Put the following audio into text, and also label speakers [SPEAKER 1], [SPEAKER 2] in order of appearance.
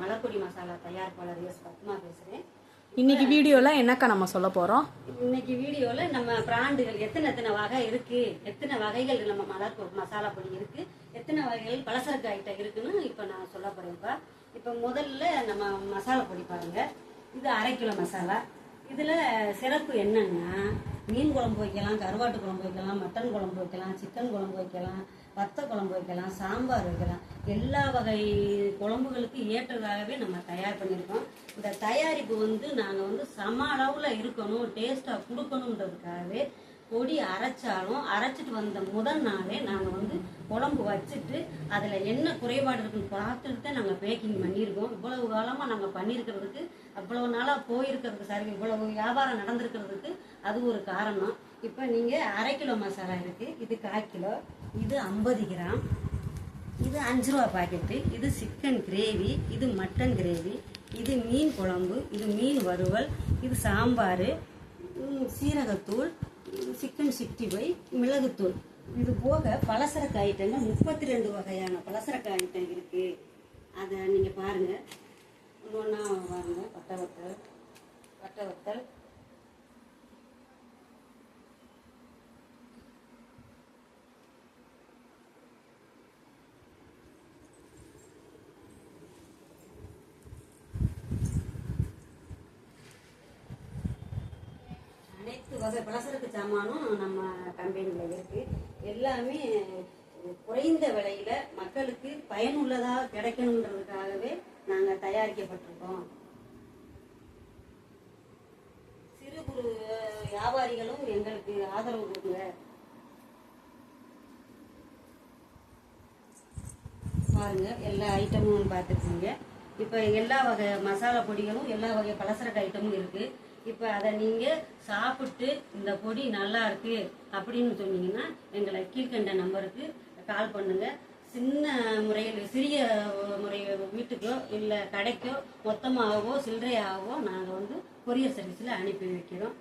[SPEAKER 1] மலர்பொடி மசாலா தயாரிப்பாளர் எஸ் பத்மா பேசுகிறேன்
[SPEAKER 2] இன்னைக்கு வீடியோல என்னக்கா நம்ம சொல்ல போறோம்?
[SPEAKER 1] இன்னைக்கு வீடியோவில் நம்ம பிராண்டுகள் எத்தனை எத்தனை வகை இருக்கு? எத்தனை வகைகள் நம்ம மலர் மசாலா பொடி இருக்கு? எத்தனை வகைகள் பலசரக்கு ஐட்டம் இருக்குன்னு இப்போ நான் சொல்ல போறேன்ப்பா இப்போ முதல்ல நம்ம மசாலா பொடி பாருங்க. இது அரை கிலோ மசாலா. இதில் சிறப்பு என்னன்னா மீன் குழம்பு வைக்கலாம் கருவாட்டு குழம்பு வைக்கலாம் மட்டன் குழம்பு வைக்கலாம் சிக்கன் குழம்பு வைக்கலாம் வத்த குழம்பு வைக்கலாம் சாம்பார் வைக்கலாம். எல்லா வகை குழம்புகளுக்கு ஏற்றதாகவே நம்ம தயார் பண்ணியிருக்கோம். இந்த தயாரிப்பு வந்து நாங்கள் வந்து சம அளவில் இருக்கணும் டேஸ்ட்டாக கொடுக்கணுன்றதுக்காகவே பொடி அரைச்சாலும் அரைச்சிட்டு வந்த முதல் நாளே நாங்கள் வந்து குழம்பு வச்சுட்டு அதில் என்ன குறைபாடு இருக்குன்னு பார்த்துட்டு தான் நாங்கள் பேக்கிங் பண்ணியிருக்கோம். இவ்வளவு காலமாக நாங்கள் பண்ணியிருக்கிறதுக்கு அவ்வளவு நாளாக போயிருக்கிறதுக்கு சரி இவ்வளவு வியாபாரம் நடந்திருக்கிறதுக்கு அது ஒரு காரணம். இப்போ நீங்கள் அரை கிலோ மசாலா இருக்குது இது கால் கிலோ இது ஐம்பது கிராம் இது அஞ்சு ரூபா பாக்கெட்டு இது சிக்கன் கிரேவி இது மட்டன் கிரேவி இது மீன் குழம்பு இது மீன் வறுவல் இது சாம்பார் சீரகத்தூள் சிக்கன் சிக்ஸ்டி ஃபைவ் மிளகுத்தூள். இது போக பலசரக்கு ஐட்டங்கள் முப்பத்தி ரெண்டு வகையான பலசரக்கு ஐட்டம் இருக்குது அதை நீங்கள் பாருங்கள் ஒன்றா பாருங்கள் பட்டை வத்தல் பட்டை வத்தல் அனைத்து வகை பலசரக்கு சாமானும் நம்ம கம்பெனியில் இருக்கு. எல்லாமே குறைந்த விலையில மக்களுக்கு பயனுள்ளதா கிடைக்கணுன்றதுக்காகவே நாங்க தயாரிக்கப்பட்டிருக்கோம். சிறு குறு வியாபாரிகளும் எங்களுக்கு ஆதரவு கொடுங்க. பாருங்க எல்லா ஐட்டமும் பார்த்துருக்கீங்க இப்போ எல்லா வகை மசாலா பொடிகளும் எல்லா வகை பலசரக்கு ஐட்டமும் இருக்கு. இப்போ அதை நீங்க சாப்பிட்டு இந்த பொடி நல்லா இருக்கு அப்படின்னு சொன்னீங்கன்னா எங்களை கீழ்கண்ட நம்பருக்கு கால் பண்ணுங்க. சின்ன முறையில் சிறிய முறை வீட்டுக்கோ இல்லை கடைக்கோ மொத்தமாகவோ சில்லறையாகவோ நாங்கள் வந்து கொரியர் சர்வீஸில் அனுப்பி வைக்கிறோம்.